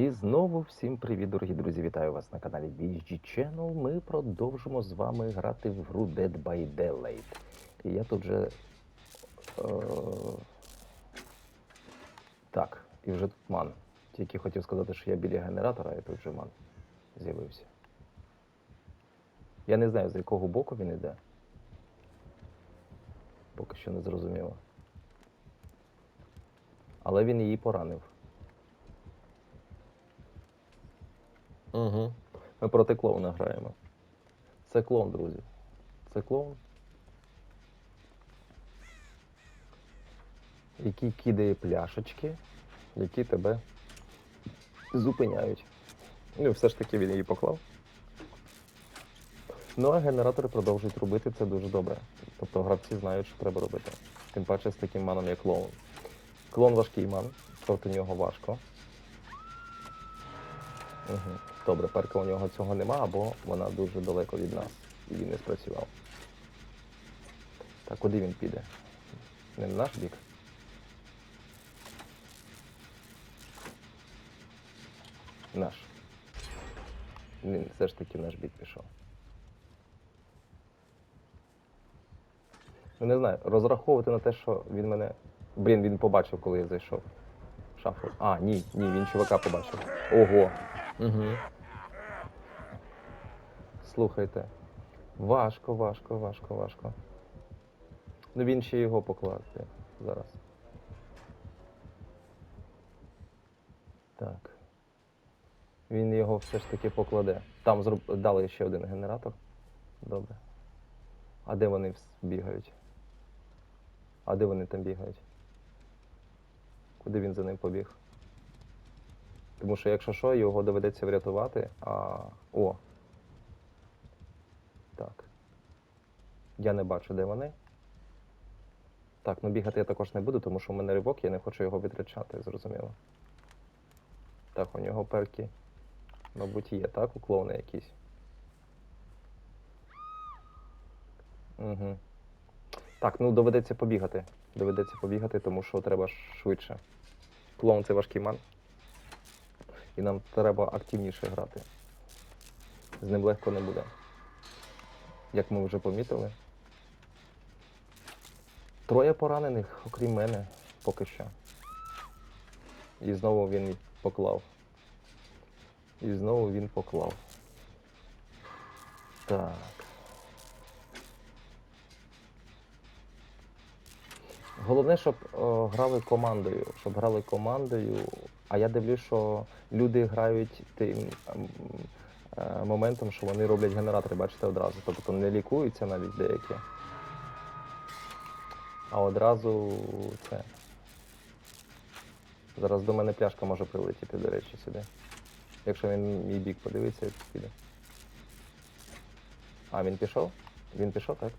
І знову всім привіт, дорогі друзі! Вітаю вас на каналі BSG Channel. Ми продовжимо з вами грати в гру Dead by Daylight. І я тут вже. Е... Так, і вже тут ман. Тільки хотів сказати, що я біля генератора, і тут вже ман з'явився. Я не знаю, з якого боку він іде. Поки що не зрозуміло. Але він її поранив. Угу. Ми проти клоуна граємо. Це клоун, друзі. Це клоун. Який кидає пляшечки, які тебе зупиняють. Ну, все ж таки він її поклав. Ну, а генератори продовжують робити це дуже добре. Тобто гравці знають, що треба робити. Тим паче з таким маном, як клоун. Клоун важкий ман, проти нього важко. Угу. Добре, перка у нього цього нема, або вона дуже далеко від нас. І він не спрацював. Так, куди він піде? Не в наш бік? Наш. Він все ж таки в наш бік пішов. Ну не знаю, розраховувати на те, що він мене. Блін, він побачив, коли я зайшов. Шафу. А, ні, ні, він чувака побачив. Ого. Угу. Слухайте. Важко, важко, важко, важко. Ну він ще його покладе зараз. Так. Він його все ж таки покладе. Там зроб... дали ще один генератор. Добре. А де вони бігають? А де вони там бігають? Куди він за ним побіг? Тому що якщо що, його доведеться врятувати, а. О. Так. Я не бачу, де вони. Так, ну бігати я також не буду, тому що в мене ривок, я не хочу його витрачати, зрозуміло. Так, у нього перки, мабуть, є, так, у клоуна якісь. Угу. Так, ну доведеться побігати. Доведеться побігати, тому що треба швидше. Клоун це важкий ман. І нам треба активніше грати. З ним легко не буде. Як ми вже помітили. Троє поранених, окрім мене, поки що. І знову він поклав. І знову він поклав. Так. Головне, щоб о, грали командою, щоб грали командою. А я дивлюсь, що люди грають тим ем, е, моментом, що вони роблять генератори, бачите, одразу. Тобто не лікуються навіть деякі. А одразу це. Зараз до мене пляшка може прилетіти, до речі, сюди. Якщо він мій бік подивиться, піде. А, він пішов? Він пішов, так?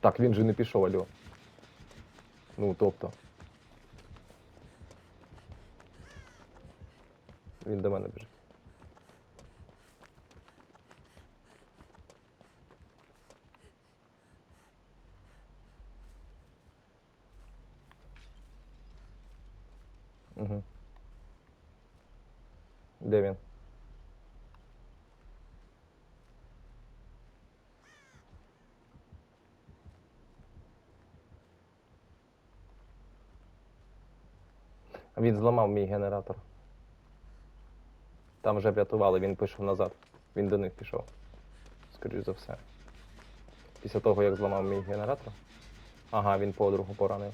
Так, він же не пішов, алло. Ну, тобто. Він до мене біжить. Угу. Де він? Він зламав мій генератор. Там вже врятували, він пішов назад. Він до них пішов. Скоріш за все. Після того, як зламав мій генератор. Ага, він подругу поранив.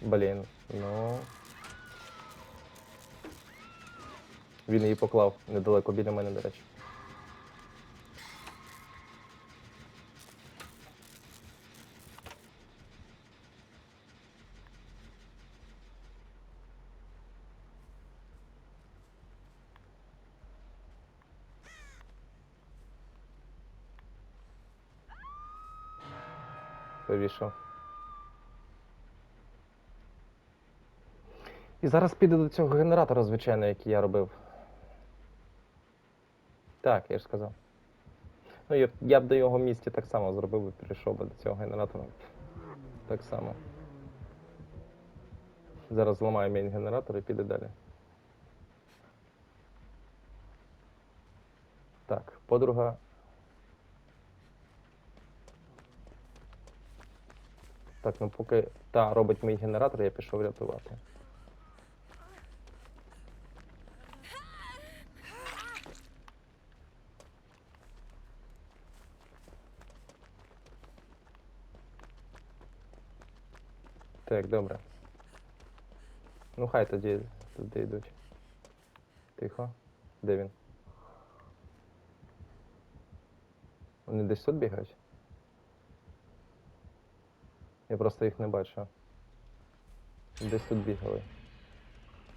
Блін, ну. Він її поклав недалеко біля мене, до речі. Повішав. І зараз піде до цього генератора, звичайно, який я робив. Так, я ж сказав. Ну, я, я б до його місці так само зробив і перейшов би до цього генератора. Так само. Зараз зламаю мейн генератор і піде далі. Так, подруга. Так, ну поки та робить мій генератор, я пішов рятувати. Так, добре. Ну хай тоді туди йдуть. Тихо. Де він? Вони десь тут бігають? Я просто їх не бачу. Десь тут бігали.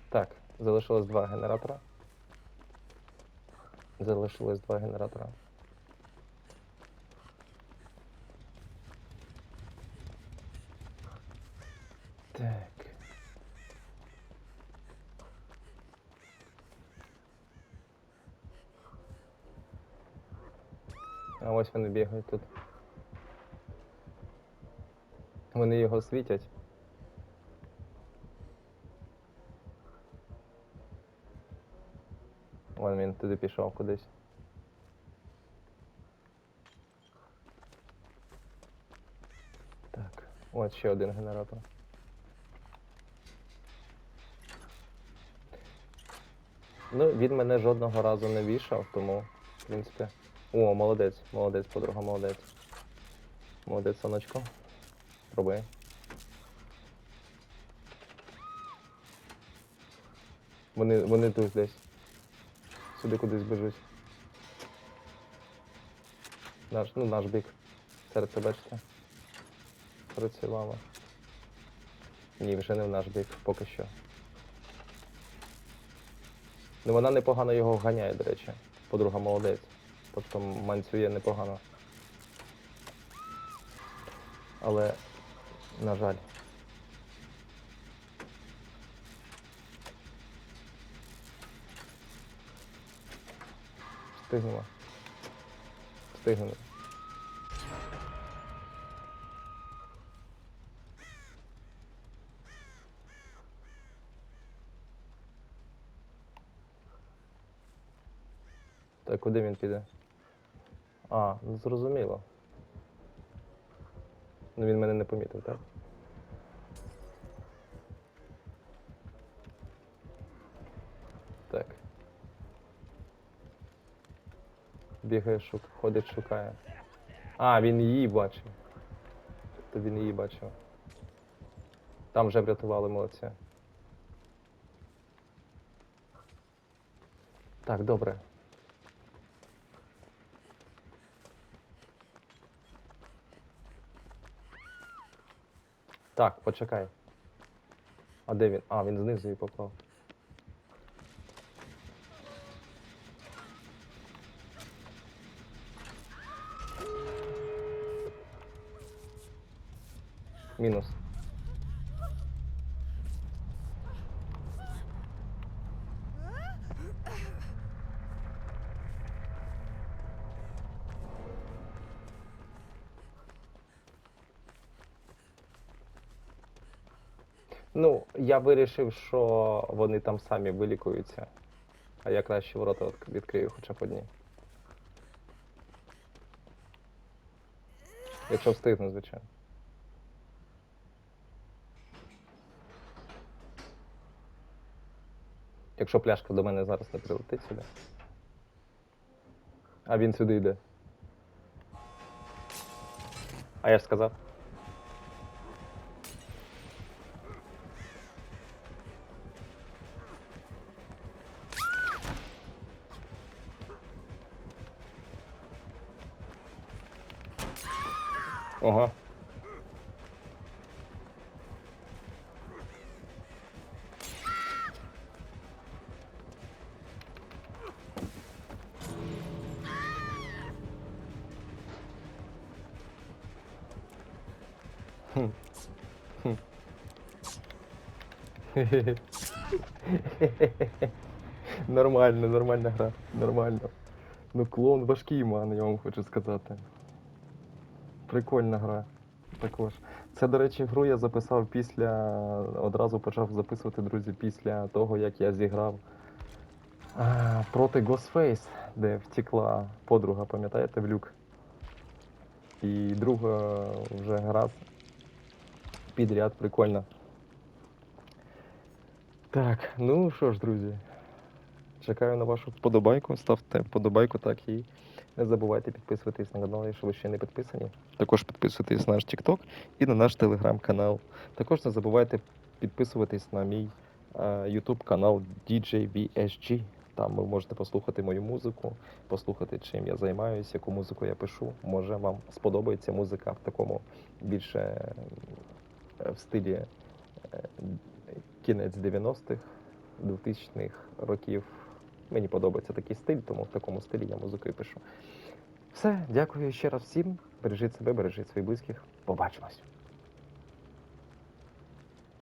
Так, залишилось два генератора. Залишилось два генератора. Так. А ось вони бігають тут. Вони його світять. Вон він туди пішов кудись. Так, от ще один генератор. Ну, він мене жодного разу не вішав, тому, в принципі. О, молодець, молодець, подруга, молодець. Молодець, сонечко. Пробуй. Вони, вони тут десь. Сюди кудись біжуть. Наш, ну, наш бік. Серце, бачите. Працювало. Ні, вже не в наш бік, поки що. Ну вона непогано його ганяє, до речі. Подруга молодець. Тобто манцює непогано. Але, на жаль. Встигнемо. Встигнемо. Так, куди він піде? А, зрозуміло. Ну він мене не помітив, так? Так. Бігає, шук, ходить, шукає. А, він її бачив. То він її бачив. Там вже врятували молодці. Так, добре. Так, почекай. А де він? А, він знизу її попав. Мінус. Ну, я вирішив, що вони там самі вилікуються. А я краще ворота відкрию хоча б одні. Якщо встигну, звичайно. Якщо пляшка до мене зараз не прилетить сюди. А він сюди йде. А я ж сказав. Ого. Нормально, нормальна гра. Нормально. Ну, клон важкий ман, я вам хочу сказати. Прикольна гра. Також. Це, до речі, гру я записав після. Одразу почав записувати, друзі, після того, як я зіграв а, проти Ghostface, де втекла подруга, пам'ятаєте, в люк. І друга вже гра підряд, прикольно. Так, ну що ж, друзі. Чекаю на вашу вподобайку. Ставте вподобайку, так і не забувайте підписуватись на канал, якщо ви ще не підписані. Також підписуйтесь на наш TikTok і на наш телеграм-канал. Також не забувайте підписуватись на мій е, YouTube канал DJVSG. Там ви можете послухати мою музику, послухати, чим я займаюся, яку музику я пишу. Може вам сподобається музика в такому більше е, в стилі е, кінець 90-х, 2000-х років. Мені подобається такий стиль, тому в такому стилі я музику і пишу. Все, дякую ще раз всім. Бережіть себе, бережіть своїх близьких. Побачимось.